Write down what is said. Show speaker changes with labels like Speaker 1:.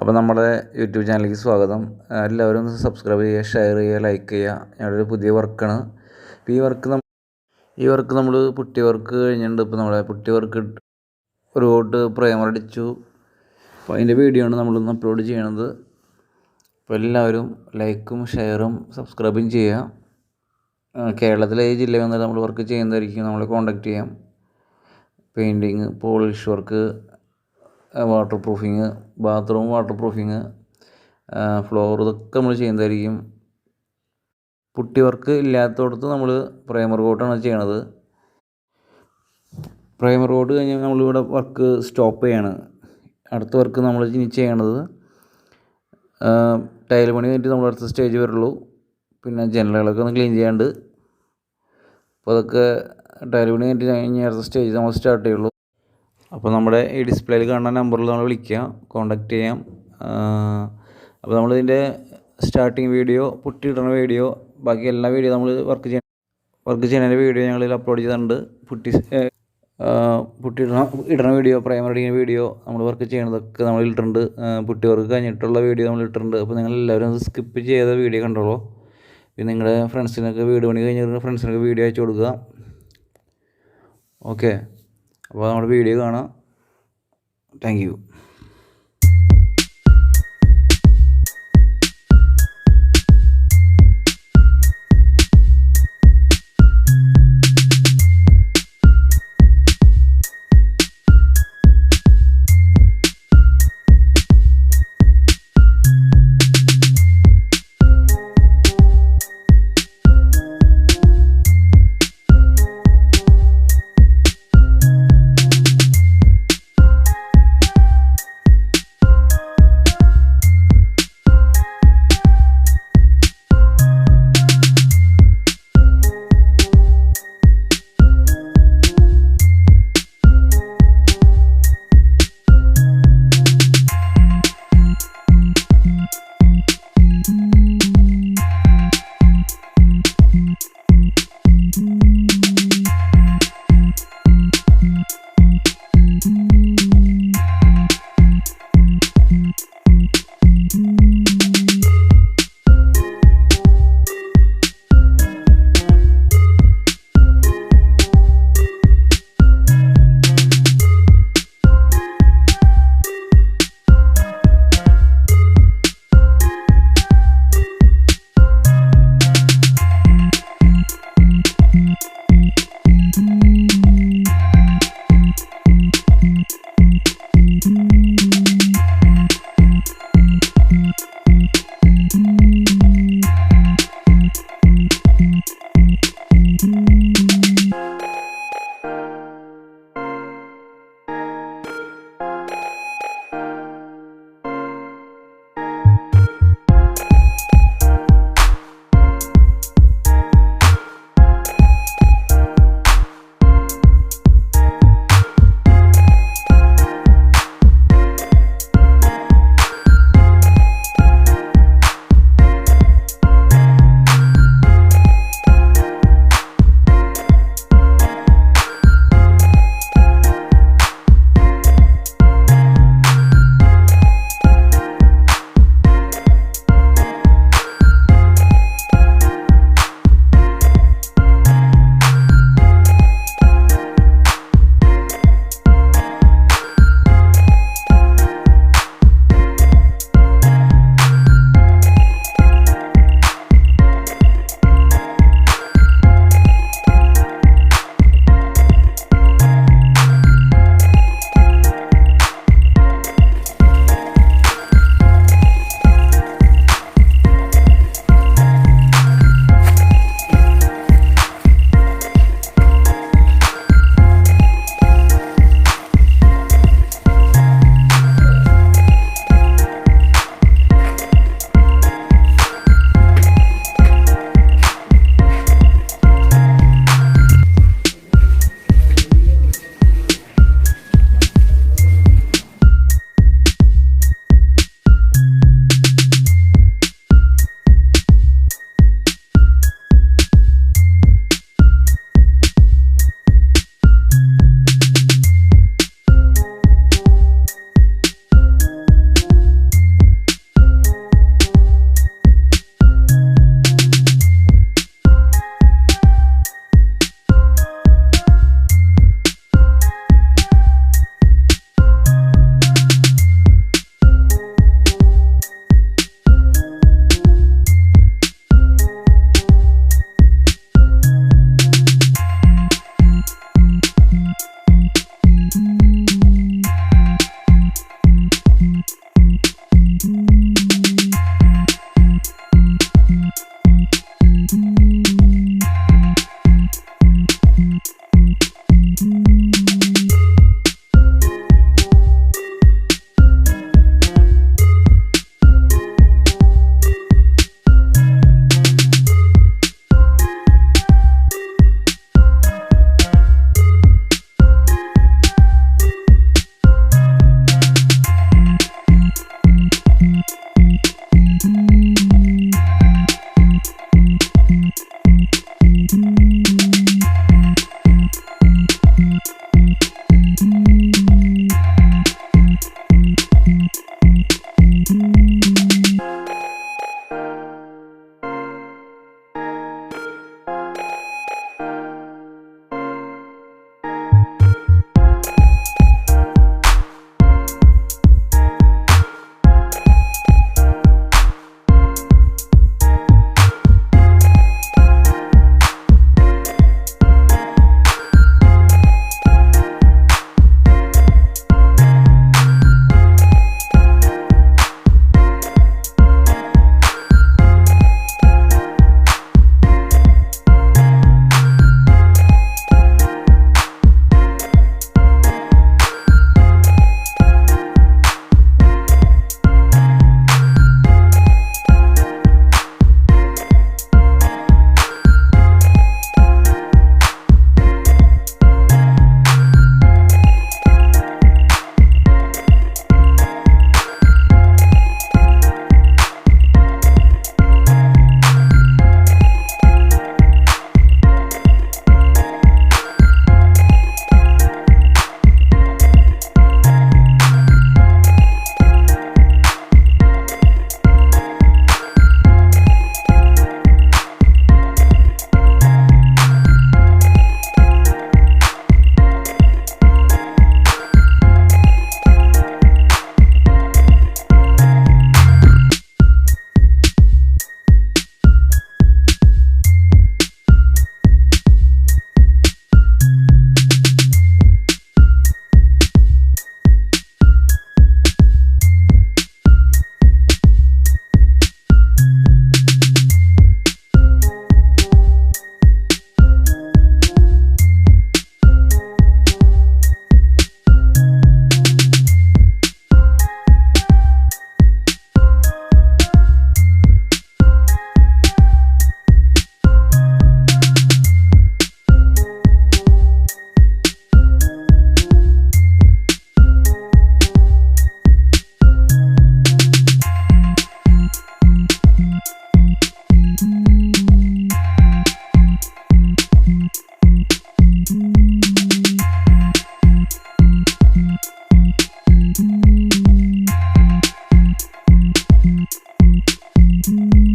Speaker 1: അപ്പോൾ നമ്മുടെ യൂട്യൂബ് ചാനലിലേക്ക് സ്വാഗതം. എല്ലാവരും ഒന്ന് സബ്സ്ക്രൈബ് ചെയ്യുക ഷെയർ ചെയ്യുക ലൈക്ക് ചെയ്യുക. ഞങ്ങളുടെ പുതിയ വർക്കാണ്. അപ്പോൾ ഈ വർക്ക് നമ്മൾ ഈ വർക്ക് നമ്മൾ പുട്ടി വർക്ക് കഴിഞ്ഞിട്ടുണ്ട്. ഇപ്പോൾ നമ്മുടെ പുട്ടി വർക്ക് ഒരു കോട്ട് പ്രൈമർ അടിച്ചു. അപ്പോൾ അതിന്റെ വീഡിയോ ആണ് നമ്മളിന്ന് അപ്ലോഡ് ചെയ്യണത്. അപ്പോൾ എല്ലാവരും ലൈക്കും ഷെയറും സബ്സ്ക്രൈബും ചെയ്യുക. കേരളത്തിലെ ഈ ജില്ലയിൽ വന്നിട്ട് നമ്മൾ വർക്ക് ചെയ്യുന്നതായിരിക്കും. നമ്മളെ കോൺടാക്റ്റ് ചെയ്യാം. Painting polish work waterproofing bathroom waterproofing floor ഇതൊക്കെ നമ്മൾ ചെയ്യുന്നതായിരിക്കും. പുട്ടി വർക്ക് ഇല്ലാത്തടത്ത് നമ്മൾ പ്രൈമർ കോട്ടാണ് ചെയ്യണത്. പ്രൈമർ കോട്ട് കഴിഞ്ഞാൽ നമ്മളിവിടെ വർക്ക് സ്റ്റോപ്പ് ചെയ്യാണ്. അടുത്ത വർക്ക് നമ്മൾ ഇനി ചെയ്യണത് ടൈൽ പണി കഴിഞ്ഞിട്ട് നമ്മൾ അടുത്ത സ്റ്റേജ് വരുള്ളൂ. പിന്നെ ജനലുകളൊക്കെ ഒന്ന് ക്ലീൻ ചെയ്യാണ്ട്. അപ്പോൾ അതൊക്കെ ടൈൽ പണി കഴിഞ്ഞിട്ട് കഴിഞ്ഞ അടുത്ത സ്റ്റേജ് നമ്മൾ സ്റ്റാർട്ട് ചെയ്യുള്ളൂ. അപ്പോൾ നമ്മുടെ ഈ ഡിസ്പ്ലേയിൽ കാണുന്ന നമ്പറിൽ നമ്മൾ വിളിക്കുക കോണ്ടാക്ട് ചെയ്യാം. അപ്പോൾ നമ്മളിതിന്റെ സ്റ്റാർട്ടിങ് വീഡിയോ പുട്ടിയിടുന്ന വീഡിയോ ബാക്കി എല്ലാ വീഡിയോ നമ്മൾ വർക്ക് ചെയ്യാൻ വർക്ക് ചെയ്യുന്നതിന്റെ വീഡിയോ ഞങ്ങളിൽ അപ്ലോഡ് ചെയ്തിട്ടുണ്ട്. പുട്ടി പുട്ടിയിടണ പുട്ടി ഇടണ വീഡിയോ പ്രൈമറി വീഡിയോ നമ്മൾ വർക്ക് ചെയ്യണതൊക്കെ നമ്മൾ ഇട്ടിട്ടുണ്ട്. പുട്ടി വർക്ക് കഴിഞ്ഞിട്ടുള്ള വീഡിയോ നമ്മൾ ഇട്ടിട്ടുണ്ട്. അപ്പോൾ നിങ്ങൾ എല്ലാവരും സ്കിപ്പ് ചെയ്ത വീഡിയോ കണ്ടോളൂ. പിന്നെ നിങ്ങളുടെ ഫ്രണ്ട്സിനൊക്കെ വീട് പണി കഴിഞ്ഞിട്ട് ഫ്രണ്ട്സിനൊക്കെ വീഡിയോ അയച്ചു കൊടുക്കുക. ഓക്കെ അപ്പോൾ നമ്മുടെ വീഡിയോ കാണാം. Thank you.